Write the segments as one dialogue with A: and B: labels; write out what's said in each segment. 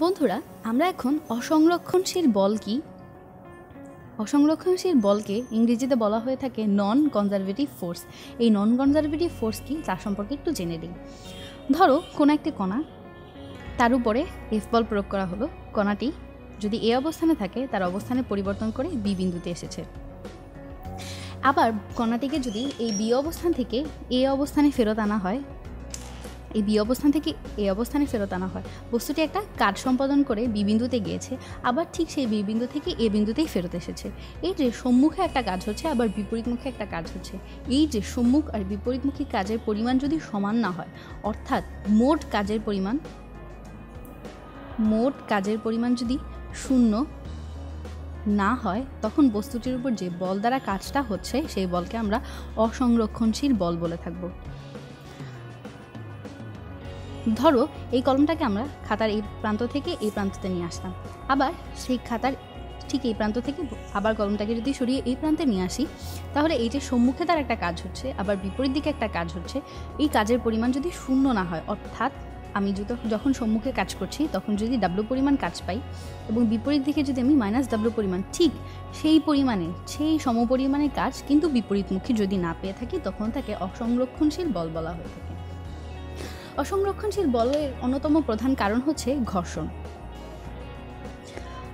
A: বন্ধুরা, আমরা এখন অসংরক্ষণশীল বল কি? অসংরক্ষণশীল বলকে ইংরেজিতে বলা হয়ে থাকে নন কনজারভেটিভ ফোর্স এই নন কনজারভেটিভ ফোর্স কি? তার সম্পর্কে একটু জেনে নিই। ধরো, কোনো একটি কণা, তার উপরে এফ বল প্রয়োগ করা হলো। কণাটি যদি এ অবস্থানে থাকে, তার অবস্থানে পরিবর্তন করে বি বিন্দুতে এসেছে। আবার কণাটিকে যদি এই বি অবস্থান থেকে এ অবস্থানে ফেরত আনা হয় এই বি অবস্থান থেকে এ অবস্থানে ফেরত আনা হয়। বস্তুটি একটা কাজ সম্পাদন করে বি বিন্দুতে গিয়েছে, আবার ঠিক সেই বি বিন্দু থেকে এ বিন্দুতেই ফেরত এসেছে। এই যে সম্মুখে একটা কাজ হচ্ছে, আবার বিপরীতমুখে একটা কাজ হচ্ছে। এই যে সম্মুখ আর বিপরীতমুখী কাজের পরিমাণ যদি সমান না হয়, অর্থাৎ মোট কাজের পরিমাণ, মোট কাজের পরিমাণ যদি শূন্য না হয়, তখন বস্তুটির উপর যে বল দ্বারা কাজটা হচ্ছে, সেই বলকে আমরা অসংরক্ষণশীল বল বলে থাকব। ধরো, এই কলমটাকে আমরা খাতার এই প্রান্ত থেকে এই প্রান্ততে নিয়ে আসলাম আবার সেই খাতার ঠিক এই প্রান্ত থেকে আবার কলমটাকে যদি সরিয়ে এই প্রান্তে নিয়ে আসি, তাহলে এই যে সম্মুখে তার একটা কাজ হচ্ছে, আবার বিপরীত দিকে একটা কাজ হচ্ছে, এই কাজের পরিমাণ যদি শূন্য না হয়, অর্থাৎ আমি যখন সম্মুখে কাজ করছি, তখন যদি ডাব্লু পরিমাণ কাজ পাই এবং বিপরীত দিকে যদি আমি মাইনাস ডাব্লু পরিমাণ, ঠিক সেই পরিমাণে, সেই সমপরিমাণে কাজ কিন্তু বিপরীতমুখী যদি না পেয়ে থাকি, তখন তাকে অসংরক্ষণশীল বল বলা হয়ে থাকে। অসংরক্ষণশীল বলের অন্যতম প্রধান কারণ হচ্ছে ঘর্ষণ।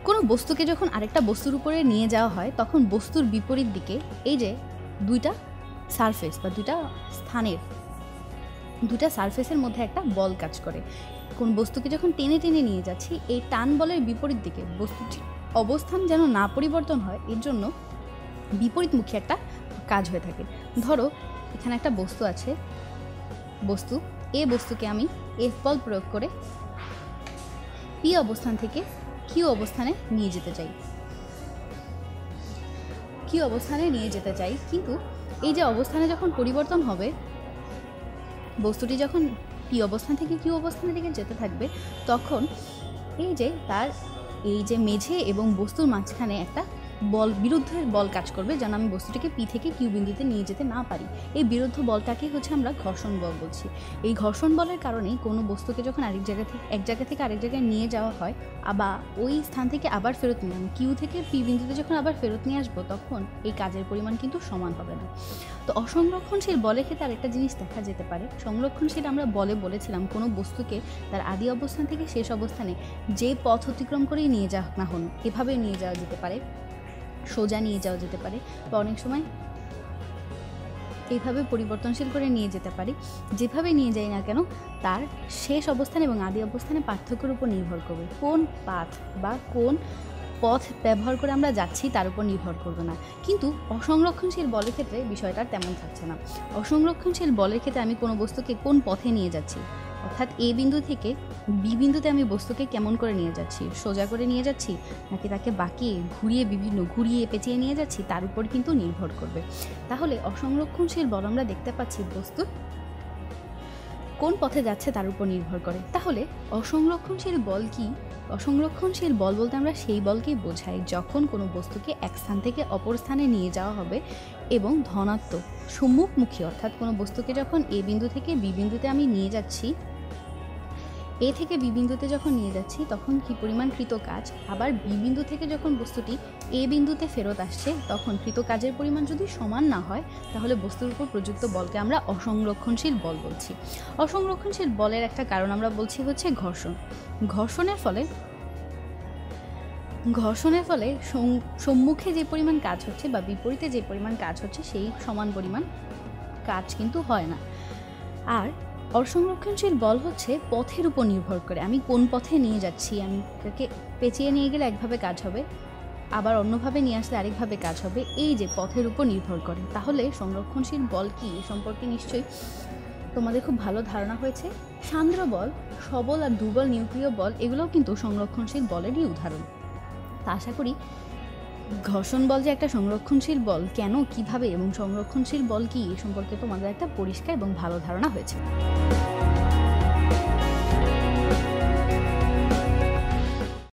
A: কোনো বস্তুকে যখন আরেকটা বস্তুর উপরে নিয়ে যাওয়া হয়, তখন বস্তুর বিপরীত দিকে এই যে দুইটা সারফেস বা দুইটা স্থানের দুটা সারফেসের মধ্যে একটা বল কাজ করে। কোন বস্তুকে যখন টেনে টেনে নিয়ে যাচ্ছি, এই টান বলের বিপরীত দিকে বস্তুটির অবস্থান যেন না পরিবর্তন হয়, এর জন্য বিপরীতমুখী একটা কাজ হয়ে থাকে। ধরো, এখানে একটা বস্তু আছে, বস্তু এ বস্তুকে আমি এফ বল প্রয়োগ করে পি অবস্থান থেকে কিউ অবস্থানে নিয়ে যেতে চাই। কি অবস্থানে নিয়ে যেতে চাই, কিন্তু এই যে অবস্থানে যখন পরিবর্তন হবে, বস্তুটি যখন পি অবস্থান থেকে কিউ অবস্থানের দিকে যেতে থাকবে, তখন এই যে তার এই যে মেঝে এবং বস্তুর মাঝখানে একটা বল বিরুদ্ধের বল কাজ করবে, যেন আমি বস্তুটিকে পি থেকে কিউ বিন্দুতে নিয়ে যেতে না পারি। এই বিরুদ্ধ বলটাকে হচ্ছে আমরা ঘর্ষণ বল বলছি। এই ঘর্ষণ বলের কারণেই কোনো বস্তুকে যখন আরেক জায়গা থেকে, এক জায়গা থেকে আরেক জায়গায় নিয়ে যাওয়া হয়, আবার ওই স্থান থেকে আবার ফেরত নিয়ে আমি কিউ থেকে পি বিন্দুতে যখন আবার ফেরত নিয়ে আসব, তখন এই কাজের পরিমাণ কিন্তু সমান হবে না। তো অসংরক্ষণশীল বলের ক্ষেত্রে আরেকটা জিনিস দেখা যেতে পারে। সংরক্ষণশীল আমরা বলে বলেছিলাম, কোনো বস্তুকে তার আদি অবস্থান থেকে শেষ অবস্থানে যে পথ অতিক্রম করেই নিয়ে যাওয়া না হন এভাবে নিয়ে যাওয়া যেতে পারে। সোজা নিয়ে যাওয়া যেতে পারে বা অনেক সময় এইভাবে পরিবর্তনশীল করে নিয়ে যেতে পারি। যেভাবে নিয়ে যাই না কেন, তার শেষ অবস্থান এবং আদি অবস্থানে পার্থক্যের উপর নির্ভর করবে। কোন পাথ বা কোন পথ ব্যবহার করে আমরা যাচ্ছি, তার উপর নির্ভর করবে না। কিন্তু অসংরক্ষণশীল বলের ক্ষেত্রে বিষয়টা তেমন থাকছে না। অসংরক্ষণশীল বলের ক্ষেত্রে আমি কোনো বস্তুকে কোন পথে নিয়ে যাচ্ছি? অর্থাৎ এ বিন্দু থেকে বি বিন্দুতে আমি বস্তুকে কেমন করে নিয়ে যাচ্ছি? সোজা করে নিয়ে যাচ্ছি? নাকি তাকে বাঁকিয়ে ঘুরিয়ে বিভিন্ন, ঘুরিয়ে পেঁচিয়ে নিয়ে যাচ্ছি? তার উপর কিন্তু নির্ভর করবে। তাহলে অসংরক্ষণশীল বল আমরা দেখতে পাচ্ছি বস্তুর কোন পথে যাচ্ছে তার উপর নির্ভর করে। তাহলে অসংরক্ষণশীল বল কি? অসংরক্ষণশীল বল বলতে আমরা সেই বলকেই বোঝাই যখন কোনো বস্তুকে এক স্থান থেকে অপর স্থানে নিয়ে যাওয়া হবে এবং ধনাত্মক সম্মুখমুখী অর্থাৎ কোনো বস্তুকে যখন এ বিন্দু থেকে বি বিন্দুতে আমি নিয়ে যাচ্ছি এ থেকে বি বিন্দুতে যখন নিয়ে যাচ্ছি, তখন কি পরিমাণ কৃত কাজ আবার বি বিন্দু থেকে যখন বস্তুটি এ বিন্দুতে ফেরত আসছে, তখন কৃত কাজের পরিমাণ যদি সমান না হয়, তাহলে বস্তুর উপর প্রযুক্ত বলকে আমরা অসংরক্ষণশীল বল বলছি। অসংরক্ষণশীল বলের একটা কারণ আমরা বলছি হচ্ছে ঘর্ষণ। ঘর্ষণের ফলে ঘর্ষণের ফলে সম্মুখে যে পরিমাণ কাজ হচ্ছে বা বিপরীতে যে পরিমাণ কাজ হচ্ছে, সেই সমান পরিমাণ কাজ কিন্তু হয় না। আর অসংরক্ষণশীল বল হচ্ছে পথের উপর নির্ভর করে। আমি কোন পথে নিয়ে যাচ্ছি? আমি তাকে পেঁচিয়ে নিয়ে গেলে একভাবে কাজ হবে? আবার অন্যভাবে নিয়ে আসলে আরেকভাবে কাজ হবে? এই যে পথের উপর নির্ভর করে। তাহলে সংরক্ষণশীল বল কি? সম্পর্কে নিশ্চয়ই তোমাদের খুব ভালো ধারণা হয়েছে। সান্দ্র বল, সবল আর দুর্বল নিউক্লিয় বল, এগুলোও কিন্তু সংরক্ষণশীল বলেরই উদাহরণ। তা আশা করি ঘর্ষণ বল যে একটা সংরক্ষণশীল বল, কেন, কীভাবে এবং সংরক্ষণশীল বল কি, এ সম্পর্কে তোমাদের একটা পরিষ্কার এবং ভালো ধারণা হয়েছে।